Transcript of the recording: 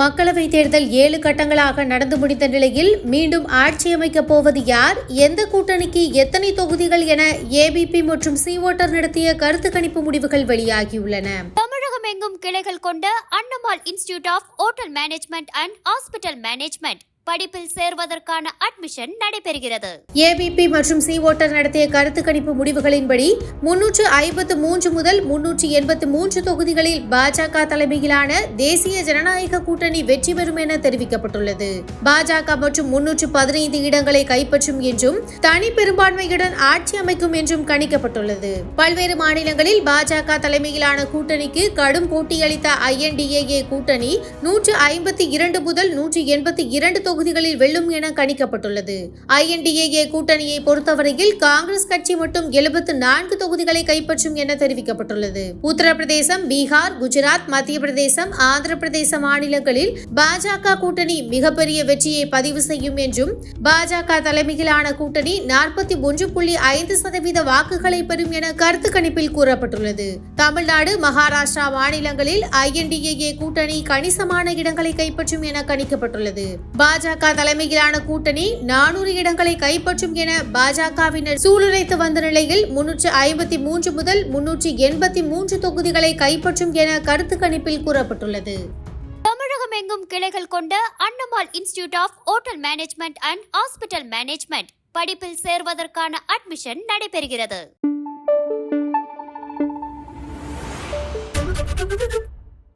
மக்களவைத் தேர்தல் ஏழு கட்டங்களாக நடந்து முடிந்த நிலையில் மீண்டும் ஆட்சி அமைக்கப் போவது யார்? எந்த கூட்டணிக்கு எத்தனை தொகுதிகள் என ஏபிபி மற்றும் சி ஓட்டர் நடத்திய கருத்து கணிப்பு முடிவுகள் வெளியாகியுள்ளன. தமிழகம் எங்கும் கிளைகள் கொண்ட Annamal institute of hotel management and hospital management. படிப்பில் சேர்வதற்கான அட்மிஷன் நடைபெறுகிறது. ஏபிபி மற்றும் சி ஓட்டர் நடத்திய கருத்து கணிப்பு முடிவுகளின்படி முன்னூற்று ஐம்பத்து மூன்று முதல் முன்னூற்று எண்பத்து மூன்று தொகுதிகளில் பாஜக தலைமையிலான தேசிய ஜனநாயக கூட்டணி வெற்றி பெறும் என தெரிவிக்கப்பட்டுள்ளது. பாஜக மற்றும் முன்னூற்று பதினைந்து இடங்களை கைப்பற்றும் என்றும் தனி பெரும்பான்மையுடன் ஆட்சி அமைக்கும் என்றும் கணிக்கப்பட்டுள்ளது. பல்வேறு மாநிலங்களில் பாஜக தலைமையிலான கூட்டணிக்கு கடும் போட்டியளித்த ஐஎன்டிஏஏ கூட்டணி நூற்று ஐம்பத்தி இரண்டு முதல் நூற்று எண்பத்தி இரண்டு தொகுதிகளில் வெல்லும் என கணிக்கப்பட்டுள்ளது. ஐஎன்டிஏஏ கூட்டணியை பொறுத்தவரையில் காங்கிரஸ் கட்சி மட்டும் எழுபத்து நான்கு தொகுதிகளை கைப்பற்றும் என தெரிவிக்கப்பட்டுள்ளது. உத்தரப்பிரதேசம் பீகார் குஜராத் மத்திய பிரதேசம் ஆந்திர பிரதேச மாநிலங்களில் பாஜக கூட்டணி மிகப்பெரிய வெற்றியை பதிவு செய்யும் என்றும் பாஜக தலைமையிலான கூட்டணி நாற்பத்தி ஒன்று புள்ளி ஐந்து சதவீத வாக்குகளை பெறும் என கருத்து கணிப்பில் கூறப்பட்டுள்ளது. தமிழ்நாடு மகாராஷ்டிரா மாநிலங்களில் ஐஎன்டிஏஏ கூட்டணி கணிசமான இடங்களை கைப்பற்றும் என கணிக்கப்பட்டுள்ளது. பாஜக பாஜக தலைமையிலான கூட்டணி நானூறு இடங்களை கைப்பற்றும் என பாஜகவினர் சூளுரைத்து வந்த நிலையில் முன்னூற்று ஐம்பத்தி மூன்று முதல் முன்னூற்று எண்பத்தி மூன்று தொகுதிகளை கைப்பற்றும் என கருத்து கணிப்பில் கூறப்பட்டுள்ளது. தமிழகம் எங்கும் கிளைகள் கொண்ட Annamal institute of hotel management and hospital management படிப்பில் சேர்வதற்கான அட்மிஷன் நடைபெறுகிறது.